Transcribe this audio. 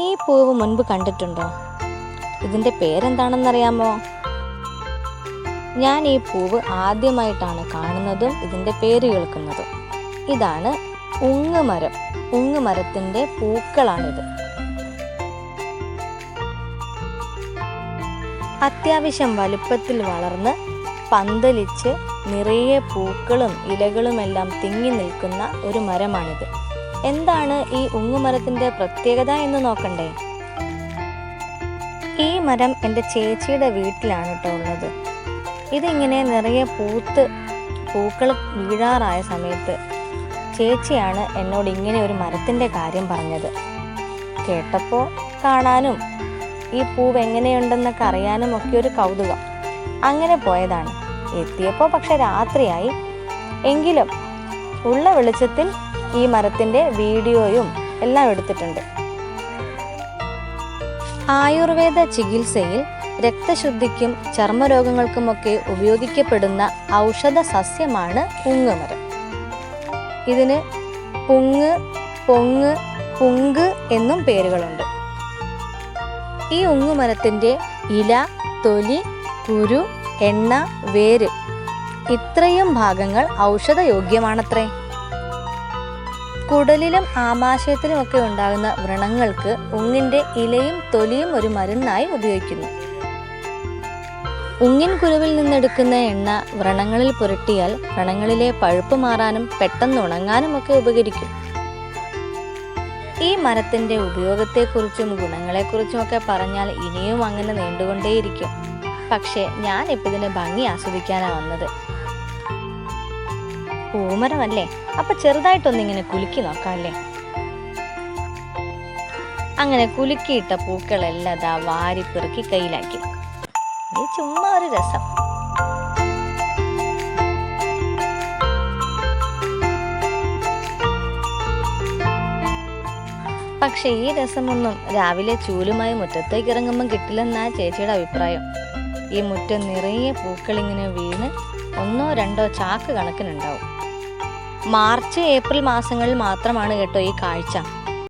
ഈ പൂവ് മുൻപ് കണ്ടിട്ടുണ്ടോ? ഇതിന്റെ പേരെന്താണെന്നറിയാമോ? ഞാൻ ഈ പൂവ് ആദ്യമായിട്ടാണ് കാണുന്നതും ഇതിന്റെ പേര് കേൾക്കുന്നതും. ഇതാണ് ഉങ്ങുമരം. ഉങ്ങുമരത്തിന്റെ പൂക്കളാണിത്. അത്യാവശ്യം വലുപ്പത്തിൽ വളർന്ന് പന്തലിച്ച് നിറയെ പൂക്കളും ഇലകളുമെല്ലാം തിങ്ങി നിൽക്കുന്ന ഒരു മരമാണിത്. എന്താണ് ഈ ഉങ്ങുമരത്തിന്റെ പ്രത്യേകത എന്ന് നോക്കണ്ടേ? ഈ മരം എന്റെ ചേച്ചിയുടെ വീട്ടിലാണ് കേട്ടോ ഉള്ളത്. ഇതിങ്ങനെ നിറയെ പൂത്ത് പൂക്കൾ വീഴാറായ സമയത്ത് ചേച്ചിയാണ് എന്നോട് ഇങ്ങനെ ഒരു മരത്തിന്റെ കാര്യം പറഞ്ഞത്. കേട്ടപ്പോൾ കാണാനും ഈ പൂവ് എങ്ങനെയുണ്ടെന്നൊക്കെ അറിയാനും ഒക്കെ ഒരു കൗതുകം. അങ്ങനെ പോയതാണ്. എത്തിയപ്പോൾ പക്ഷെ രാത്രിയായി. എങ്കിലും ഉള്ള വെളിച്ചത്തിൽ ഈ മരത്തിന്റെ വീഡിയോയും എല്ലാം എടുത്തിട്ടുണ്ട്. ആയുർവേദ ചികിത്സയിൽ രക്തശുദ്ധിക്കും ചർമ്മരോഗങ്ങൾക്കുമൊക്കെ ഉപയോഗിക്കപ്പെടുന്ന ഔഷധ സസ്യമാണ് പുങ്ങുമരം. ഇതിന് പുങ്ങ് പൊങ്ങ് പുങ്ക് എന്നും പേരുകളുണ്ട്. ഈ ഉങ്ങുമരത്തിന്റെ ഇല തൊലി കുരു എണ്ണ വേര് ഇത്രയും ഭാഗങ്ങൾ ഔഷധയോഗ്യമാണത്രേ. കുടലിലും ആമാശയത്തിലും ഒക്കെ ഉണ്ടാകുന്ന വ്രണങ്ങൾക്ക് ഉങ്ങിന്റെ ഇലയും തൊലിയും ഒരു മരുന്നായി ഉപയോഗിക്കുന്നു. ഉങ്ങിൻ കുരുവിൽ നിന്നെടുക്കുന്ന എണ്ണ വ്രണങ്ങളിൽ പുരട്ടിയാൽ വ്രണങ്ങളിലെ പഴുപ്പ് മാറാനും പെട്ടെന്ന് ഉണങ്ങാനും ഒക്കെ ഉപകരിക്കും. ഈ മരത്തിന്റെ ഉപയോഗത്തെക്കുറിച്ചും ഗുണങ്ങളെക്കുറിച്ചും ഒക്കെ പറഞ്ഞാൽ ഇനിയും അങ്ങനെ നീണ്ടുകൊണ്ടേയിരിക്കും. പക്ഷേ ഞാൻ ഇപ്പം ഇതിനെ ഭംഗി ആസ്വദിക്കാനാണ് വന്നത്. പൂമരമല്ലേ അപ്പൊ ചെറുതായിട്ടൊന്നിങ്ങനെ കുലുക്കി നോക്കാല്ലേ? അങ്ങനെ കുലുക്കിയിട്ട പൂക്കളെല്ലാം അതാ വാരി പെറുക്കി കയ്യിലാക്കി. ചുമ്മാ ഒരു രസം. പക്ഷെ ഈ രസമൊന്നും രാവിലെ ചൂലുമായി മുറ്റത്തേക്ക് ഇറങ്ങുമ്പോൾ കിട്ടില്ലെന്നാ ചേച്ചിയുടെ അഭിപ്രായം. ഈ മുറ്റം നിറയെ പൂക്കളിങ്ങനെ വീണ് ഒന്നോ രണ്ടോ ചാക്ക് കണക്കിനുണ്ടാവും. മാർച്ച് ഏപ്രിൽ മാസങ്ങളിൽ മാത്രമാണ് കേട്ടോ ഈ കാഴ്ച.